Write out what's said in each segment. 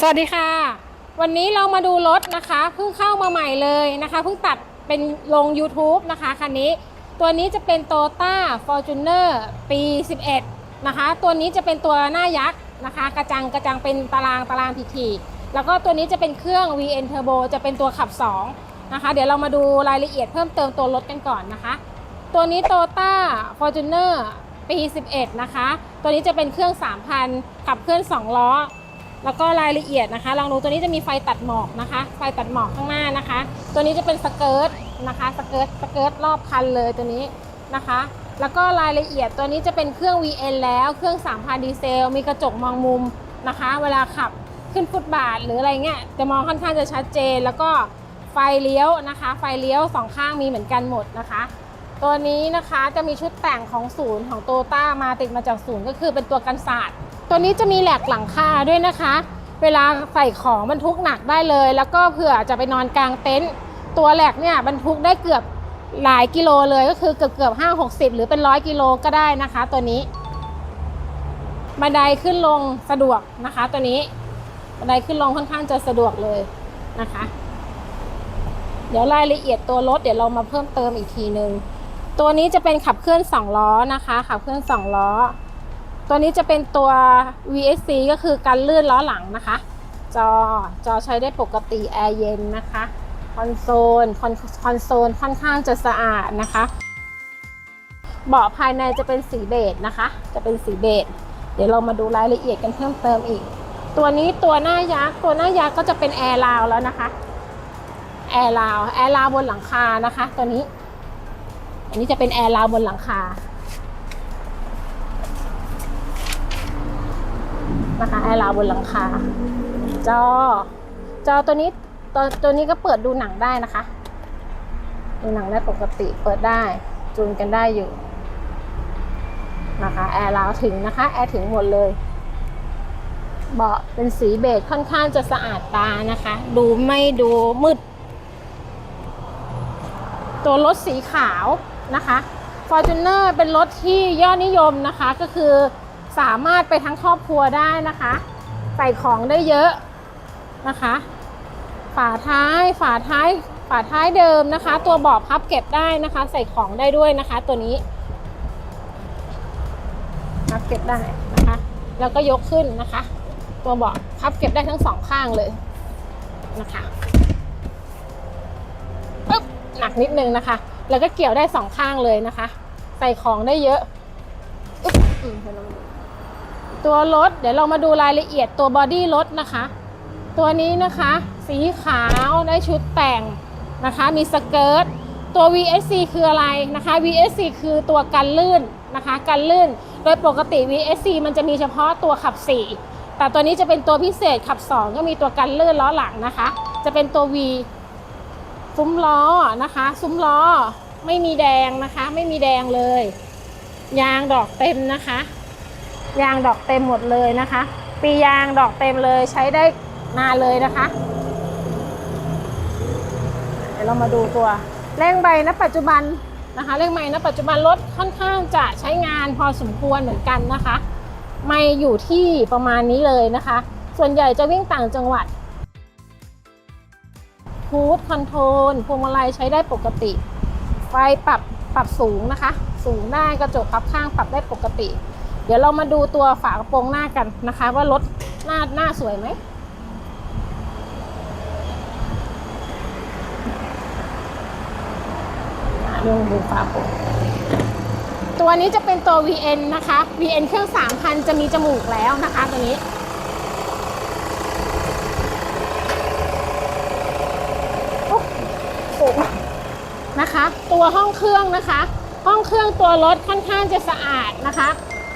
สวัสดีค่ะ วันนี้เรามาดูรถนะคะเพิ่งเข้ามาใหม่เลยนะคะเพิ่งตัดเป็นลง YouTube นะคะคันนี้ ตัวนี้จะเป็น Toyota Fortuner ปี 11 นะคะ ตัวนี้จะเป็นตัวหน้ายักษ์นะคะ กระจังกระจังเป็นตารางตารางทีๆแล้วก็ตัวนี้จะเป็นเครื่อง VN Turbo จะเป็นตัวขับ 2 นะคะ เดี๋ยวเรามาดูรายละเอียดเพิ่มเติมตัวรถกันก่อนนะคะ ตัวนี้ Toyota Fortuner ปี 11 นะคะ ตัวนี้จะเป็นเครื่อง 3,000 ขับเคลื่อน 2 ล้อ แล้วก็รายละเอียดนะคะลองดูตัวนี้จะมีไฟตัดหมอกนะคะ ไฟตัดหมอกข้างหน้านะคะ ตัวนี้จะเป็นสเกิร์ตนะคะสเกิร์ตสเกิร์ตรอบคันเลยตัวนี้นะคะ แล้วก็รายละเอียดตัวนี้จะเป็นเครื่อง VN แล้วเครื่อง3,000ดีเซล มีกระจกมองมุมนะคะ เวลาขับขึ้นฟุตบาทหรืออะไรเงี้ยจะมองค่อนข้างจะชัดเจน แล้วก็ไฟเลี้ยวนะคะ ไฟเลี้ยวสองข้างมีเหมือนกันหมดนะคะตัวนี้นะคะจะมีชุดแต่งของศูนย์ของโตต้ามาติดมาจากศูนย์ก็คือเป็นตัวกันศาสตร์ ตัวนี้จะมีแหลกหลังคาด้วยนะคะ เวลาใส่ของบรรทุกหนักได้เลย แล้วก็เผื่อจะไปนอนกลางเต็นท์ตัวแหลกเนี่ยบรรทุกได้เกือบหลายกิโลเลยก็คือเกือบเกือบห้าหกสิบหรือเป็นร้อยกิโลก็ได้นะคะ ตัวนี้บันไดขึ้นลงสะดวกนะคะ ตัวนี้บันไดขึ้นลงค่อนข้างจะสะดวกเลยนะคะ เดี๋ยวรายละเอียดตัวรถเดี๋ยวเรามาเพิ่มเติมอีกทีนึง ตัวนี้จะเป็นขับเคลื่อน2ล้อนะคะ ขับเคลื่อน2ล้อ ตัวนี้จะเป็นตัว VSC ก็คือการลื่นล้อหลังนะคะ จอจอใช้ได้ปกติแอร์เย็นนะคะคอนโซลคอนคอนโซลค่อนข้างจะสะอาดนะคะ เบาะภายในจะเป็นสีเบจนะคะ จะเป็นสีเบจเดี๋ยวเรามาดูรายละเอียดกันเพิ่มเติมอีก ตัวนี้ตัวหน้ายักษ์ตัวหน้ายักษ์ก็จะเป็นแอร์ราวแล้วนะคะแอร์ราวแอร์ราวบนหลังคานะคะ ตัวนี้ อันนี้จะเป็นแอร์ราวบนหลังคา นะคะแอร์ราวบนหลังคา จอ จอตัวนี้ตัวตัวนี้ก็เปิดดูหนังได้นะคะ ดูหนังได้ปกติเปิดได้จูนกันได้อยู่นะคะแอร์ราวถึงนะคะแอร์ถึงหมดเลยเบาะเป็นสีเบจค่อนข้างจะสะอาดตานะคะ ดูไม่ดูมืด ตัวรถสีขาวนะคะ Fortuner เป็นรถที่ยอดนิยมนะคะก็คือ สามารถไปทั้งครอบครัวได้นะคะ ใส่ของได้เยอะนะคะ ฝาท้ายฝาท้ายฝาท้ายเดิมนะคะ ตัวเบาะพับเก็บได้นะคะ ใส่ของได้ด้วยนะคะ ตัวนี้พับเก็บได้นะคะ แล้วก็ยกขึ้นนะคะ ตัวเบาะพับเก็บได้ทั้งสองข้างเลยนะคะปึ๊บหนักนิดนึงนะคะ แล้วก็เกี่ยวได้สองข้างเลยนะคะ ใส่ของได้เยอะอืมเดี๋ยวเรามาดู ตัวรถเดี๋ยวเรามาดูรายละเอียดตัวบอดี้รถนะคะ ตัวนี้นะคะ สีขาวได้ชุดแต่งนะคะ มีสเกิร์ตตัว VSC คืออะไรนะคะ VSC คือตัวกันลื่นนะคะ กันลื่น โดยปกติ VSC มันจะมีเฉพาะตัวขับ 4 แต่ตัวนี้จะเป็นตัวพิเศษขับ 2 ก็มีตัวกันลื่นล้อหลังนะคะ จะเป็นตัว V ซุ้มล้อนะคะ ซุ้มล้อไม่มีแดงนะคะ ไม่มีแดงเลย ยางดอกเต็มนะคะ ยางดอกเต็มหมดเลยนะคะ ปียางดอกเต็มเลยใช้ได้นานเลยนะคะ เดี๋ยวเรามาดูตัวเร่งใบณปัจจุบันนะคะเร่งใบณปัจจุบันรถค่อนข้างจะใช้งานพอสมควรเหมือนกันนะคะ ไม่อยู่ที่ประมาณนี้เลยนะคะ ส่วนใหญ่จะวิ่งต่างจังหวัดฮูดคอนโทรลพวงมาลัยใช้ได้ปกติ ไฟปรับปรับสูงนะคะ สูงได้กระจกพับข้างปรับได้ปกติ เดี๋ยวเรามาดูตัวฝากระโปรงหน้ากันนะคะ ว่ารถหน้าหน้าสวยไหมอะเรื่องดูฝากระโปรงตัวนี้จะเป็นตัว VN นะคะ VN เครื่อง3,000 จะมีจมูกแล้วนะคะตัวนี้นะคะ ตัวห้องเครื่องนะคะ ห้องเครื่องตัวรถค่อนข้างจะสะอาดนะคะ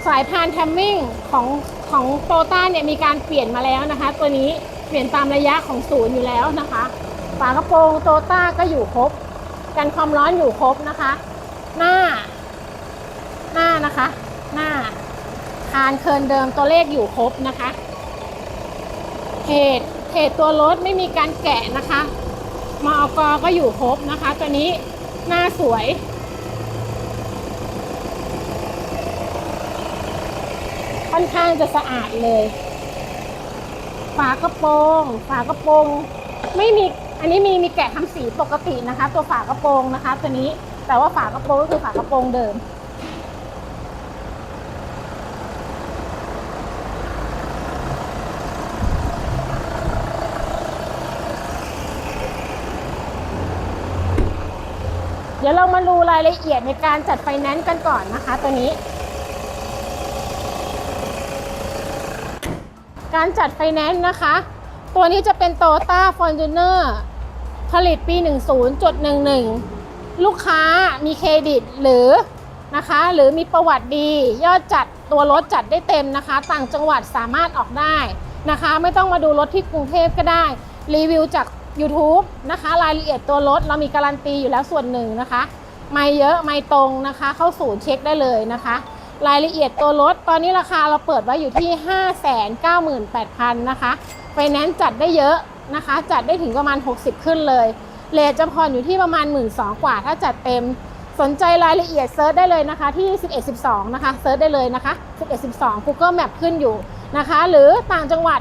สายพานแทมมิ่งของของโตต้าเนี่ยมีการเปลี่ยนมาแล้วนะคะ ตัวนี้เปลี่ยนตามระยะของศูนย์อยู่แล้วนะคะ ฝากระโปรงโตต้าก็อยู่ครบ กันความร้อนอยู่ครบนะคะ หน้า หน้านะคะ หน้าคานเคินเดิมตัวเลขอยู่ครบนะคะเพจเพจตัวรถไม่มีการแกะนะคะมอกก็อยู่ครบนะคะ ตัวนี้หน้าสวย ค่อนข้างจะสะอาดเลย ฝากระโปรง ฝากระโปรง ไม่มี อันนี้มีมีแกะทำสีปกตินะคะ ตัวฝากระโปรงนะคะ ตัวนี้ แต่ว่าฝากระโปรงก็คือฝากระโปรงเดิม เดี๋ยวเรามาดูรายละเอียดในการจัดไฟแนนซ์กันก่อนนะคะ ตัวนี้ การจัดไฟแนนซ์นะคะ ตัวนี้จะเป็น Toyota Fortuner ผลิตปี 10.11 ลูกค้ามีเครดิตหรือนะคะ หรือมีประวัติดี ยอดจัดตัวรถจัดได้เต็มนะคะ ต่างจังหวัดสามารถออกได้นะคะ ไม่ต้องมาดูรถที่กรุงเทพก็ได้ รีวิวจาก YouTube นะคะ รายละเอียดตัวรถเรามีการันตีอยู่แล้วส่วนหนึ่งนะคะ ไม่เยอะไม่ตรงนะคะ เข้าศูนย์เช็คได้เลยนะคะ รายละเอียดตัวรถ ตอนนี้ราคาเราเปิดไว้อยู่ที่ 598,000 นะคะ ไฟแนนซ์จัดได้เยอะนะคะ จัดได้ถึงประมาณ 60 ขึ้นเลย เลทจะผ่ออยู่ที่ประมาณ 1 2ื่นกว่า ถ้าจัดเต็ม สนใจรายละเอียดเซิร์ชได้เลยนะคะที่ 1112 นะคะ เซิร์ชได้เลยนะคะ 1112 Google Map ขึ้นอยู่นะคะ หรือต่างจังหวัด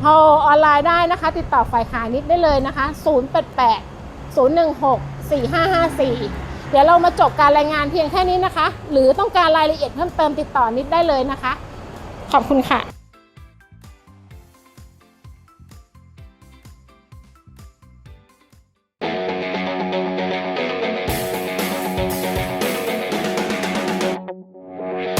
โทรออนไลน์ได้นะคะ ติดต่อฝ่ายขายนิดได้เลยนะคะ 088 016 4554 เดี๋ยวเรามาจบการรายงานเพียงแค่นี้นะคะ หรือต้องการรายละเอียดเพิ่มเติมติดต่อนิดได้เลยนะคะ ขอบคุณค่ะ